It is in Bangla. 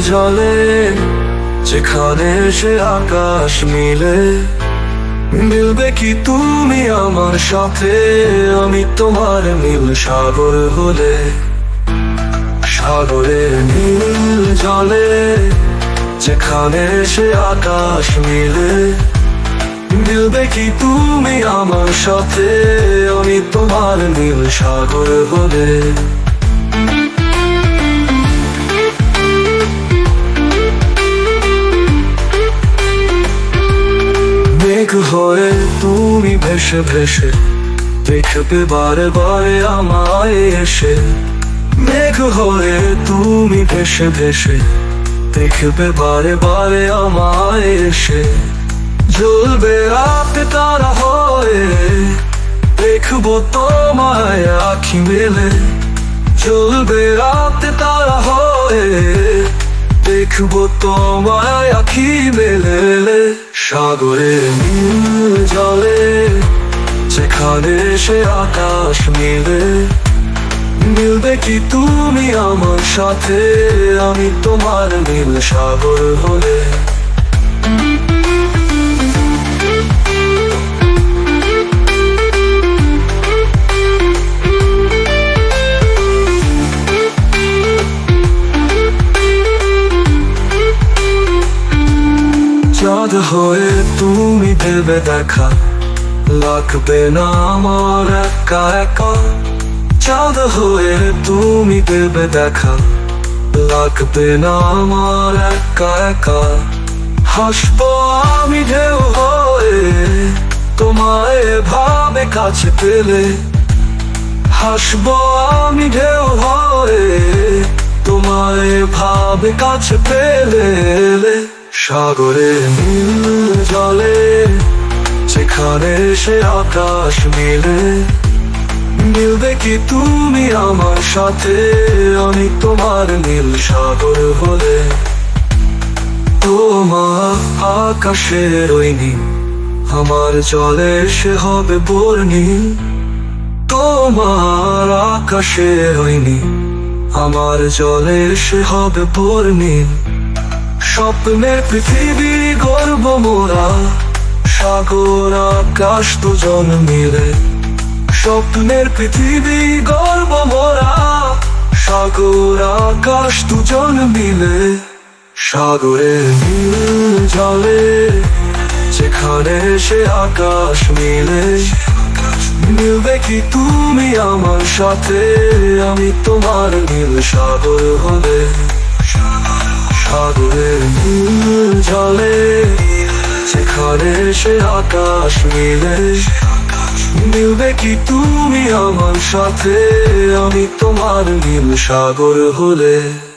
জলে, যেখানে সে আকাশ মিলে। মিলবে কি তুমি আমার সাথে? আমি তোমার নীল সাগর হলে। সাগরের নীল জলে, যেখানে সে আকাশ মিলে। মিলবে কি তুমি আমার সাথে? আমি তোমার নীল সাগর হলে। হয়ে তুমি ভেসে ভেসে দেখবে বারে বারে আমায় এসে। মেঘ হয়ে তুমি ভেসে ভেসে দেখবে বারে বারে আমায় এসে। জ্বলবে রাতে তারা হয়ে দেখব তোমায় আখি মেলে। জ্বলবে রাতে তারা হয়ে দেখব তোমায় আখি মেলে। সাগরে নীল জলে যেখানে সে আকাশ মিলে। মিলবে কি তুমি আমার সাথে? আমি তোমার নীল সাগর হলে। চাঁদ হয়ে তুমি দেবে দেখা। লাগবে না আমার একা একা। চাঁদ হয়ে তুমি দেবে দেখা। লাগবে না আমার একা একা। হাসবো আমি ঢেউ হয়ে, তোমায় ভাবে কাছে পেলে। হাসবো আমি ঢেউ হয়ে, তোমায় ভাবে কাছে পেলে। সাগরে, নীল জলে যেখানে সে আকাশ মিলে। মিলবে কি তুমি আমার সাথে? আমি তোমার নীল সাগর হলে তোমার আকাশের ওই নীল, আমার জলে সে হবে বর্ণিল তোমার আকাশের ওই আমার জলে সে হবে বর্ণিল স্বপ্নের পৃথিবী গর্ব মোরা সাগর আকাশ দুজন মিলে। স্বপ্নের পৃথিবী গর্ব মোরা সাগর আকাশ দুজন মিলে। সাগরের নীল জলে, যেখানে সে আকাশ মিলে। মিলবে কি তুমি আমার সাথে? আমি তোমার নীল সাগর হলে। সে আকাশ মিলে। মিলবে কি তুমি আমার সাথে? আমি তোমার নীল সাগর হলে।